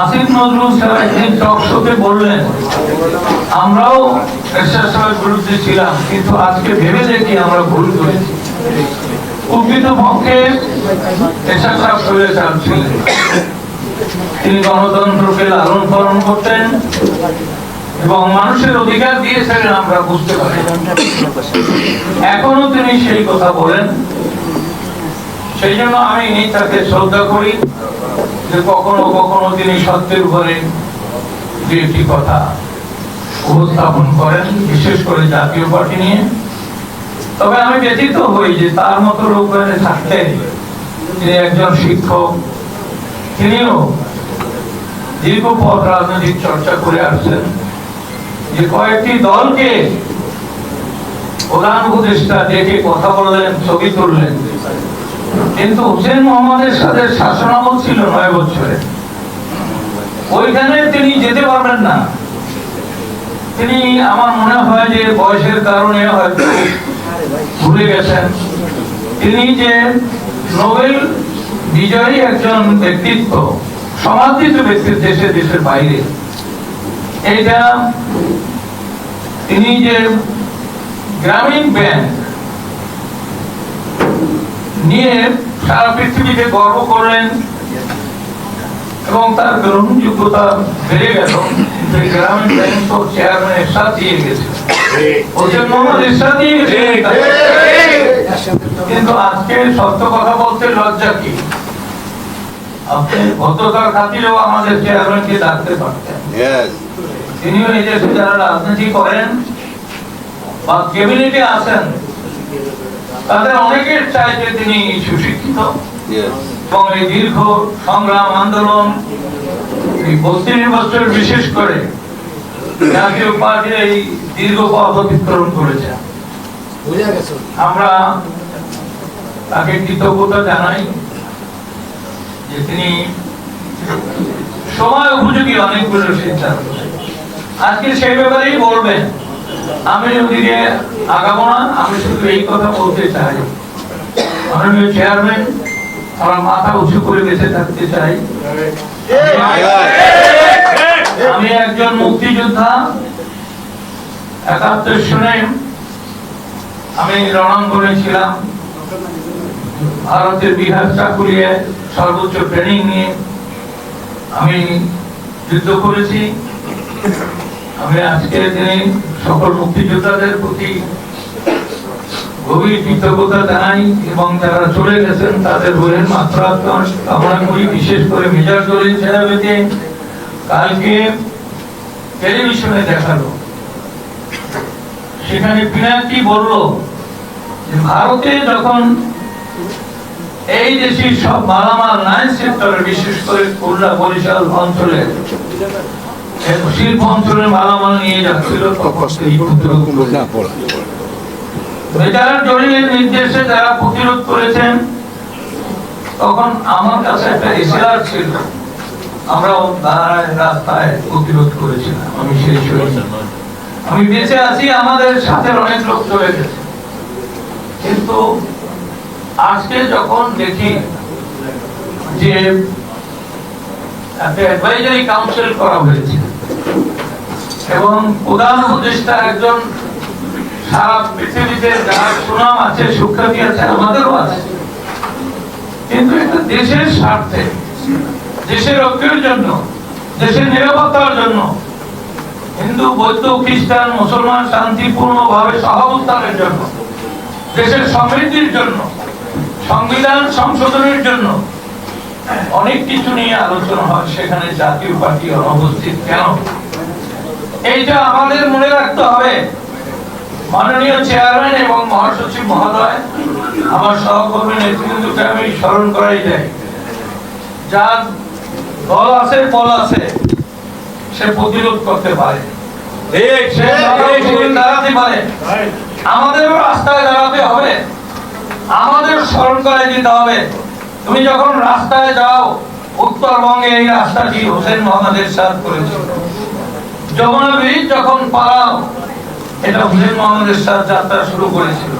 আসিফ নজরুল সাহেব একদিন টক শোতে বললেন, আমরাও এরশাদ সাহেবের বিরুদ্ধে ছিলাম, কিন্তু আজকে ভেবে দেখি আমরা ভুল করেছি। প্রকৃত পক্ষে এরশাদ সাহেব স্বৈরাচার ছিলেন তিনি গণতন্ত্রকে লালন পালন করতেন এবং মানুষের অধিকার দিয়েছিলেন আমরা বুঝতে পারি এখনও তিনি সেই কথা বলেন। সেই জন্য আমি তাকে শ্রদ্ধা করি। যে কখনো কখনো তিনি সত্যের উপরে দু একটি কথা উপস্থাপন করেন, বিশেষ করে জাতীয় পার্টি নিয়ে। তবে আমি ব্যথিত হই যে তার মতো লোক থাকতে তিনি একজন শিক্ষক, তিনিও দীর্ঘ পথ রাজনৈতিক চর্চা করে আসছেন যে কয়েকটি দলকে প্রধান উপদেষ্টা ডেকে কথা বললেন, ছবি তুললেন। কিন্তু হোসেন মোহাম্মদের সাথে শাসনামল ছিল নয় বছরে। ওইখানে তিনি যেতে পারবেন না। তিনি, আমার মনে হয় যে বয়সের কারণে হয়তো ভুলে গেছেন। তিনি যে নোবেল বিজয়ী একজন ব্যক্তিত্ব, সমাদৃত ব্যক্তিত্ব দেশে, দেশের বাইরে, এইটা তিনি যে গ্রামীণ ব্যাংক নিয়ে সারা পৃথিবীতে গর্ব করলেন এবং তার গ্রহণযোগ্যতা বেড়ে গেল। গ্রামীণ ব্যাংক তো গেছে। কিন্তু আজকে সত্য কথা বলতে লজ্জা কি? আপনি ভদ্রতার খাতিরেও আমাদের চেয়ারম্যানকে ডাকতে পারতেন। তিনিও এই দেশে যারা রাজনীতি করেন বা ক্যাবিনেটে আছেন তাদের অনেকের চাইতে তিনি সুশিক্ষিত। এবং এই দীর্ঘ সংগ্রাম আন্দোলন এই বত্রিশ বছর বিশেষ করে জাতীয় পার্টির এই দীর্ঘ পথ অতিক্রম করেছেন আমরা তাকে কৃতজ্ঞতা জানাই যে তিনি সময় উপযোগী অনেকগুলো সিদ্ধান্ত আজকে সেই ব্যাপারেই বলবেন। আমি ওদিকে আগাবো না, আমি শুধু এই কথা বলতে চাই। মাননীয় চেয়ারম্যান আমার মাথা উঁচু করে বেঁচে থাকতে চাই। আমি একজন মুক্তিযোদ্ধা, একাত্তর সনে আমি রণাঙ্গনে ছিলাম। ভারতের বিহার চাকুরিয়ে সর্বোচ্চ ট্রেনিং নিয়ে আমি যুদ্ধ করেছি। আমি আজকে দিনে সকল মুক্তিযোদ্ধাদের প্রতি গভীর কৃতজ্ঞতা জানাই এবং যারা চলে গেছেন, তাদের বইয়ের মাত্রা কামনা করি, বিশেষ করে মেজর জলিল সেনাপতি কালকে টেলিভিশনে দেখাল। সেখানে পিনাকি বলল যে, ভারতে যখন এই দেশের সব মালামাল নাইন সেক্টরে বিশেষ করে খুলনা বরিশাল অঞ্চলে শিল্প অঞ্চলের মালামাল নিয়ে যাচ্ছিল জলিলের নির্দেশে যারা প্রতিরোধ করেছেন তখন আমার কাছে একটা ছিল। দাঁড়ায় রাস্তায় প্রতিরোধ করেছিলাম আমি সেই আমি বেঁচে আছি আমাদের সাথে অনেক লোক চলে গেছে। কিন্তু আজকে যখন দেখি যে একটা অ্যাডভাইজারি কাউন্সিল করা হয়েছে এবং প্রধান উপদেষ্টা একজন সারা পৃথিবীতে যার সুনাম আছে, সুখ্যাতি আছে, আমাদেরও আছে। কিন্তু এটা দেশের স্বার্থে, দেশের ঐক্যের জন্য, দেশের নিরাপত্তার জন্য হিন্দু, বৌদ্ধ, খ্রিস্টান, মুসলমান শান্তিপূর্ণ ভাবে সহাবস্থানের জন্য, দেশের সমৃদ্ধির জন্য, সংবিধান সংশোধনের জন্য অনেক কিছু নিয়ে আলোচনা হয়। সেখানে জাতীয় পার্টি অনুপস্থিত কেন? এইটা আমাদের মনে রাখতে হবে। মাননীয় চেয়ারম্যান এবং মহাসচিব মহোদয় আমার সহকর্মী নেতৃবৃন্দকে আমি স্মরণ করাই যাই যার দল আছে বল আছে সে প্রতিরোধ করতে পারে। দাঁড়াতে পারে। আমাদেরও রাস্তায় দাঁড়াতে হবে। আমাদের স্মরণ করে দিতে হবে। তুমি যখন রাস্তায় যাও উত্তরবঙ্গে এই রাস্তাটি হোসেন মোহাম্মদের সাথ করেছিল। যখন এটা হুসেন মোহাম্মদের সাথে যাত্রা শুরু করেছিল।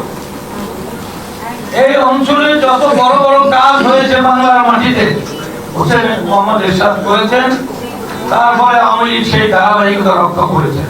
এই অঞ্চলে যত বড় বড় কাজ হয়েছে বাংলার মাটিতে হুসেন মোহাম্মদ এরশাদ করেছেন, তারপরে লীগ সেই ধারাবাহিকতা রক্ষা করেছে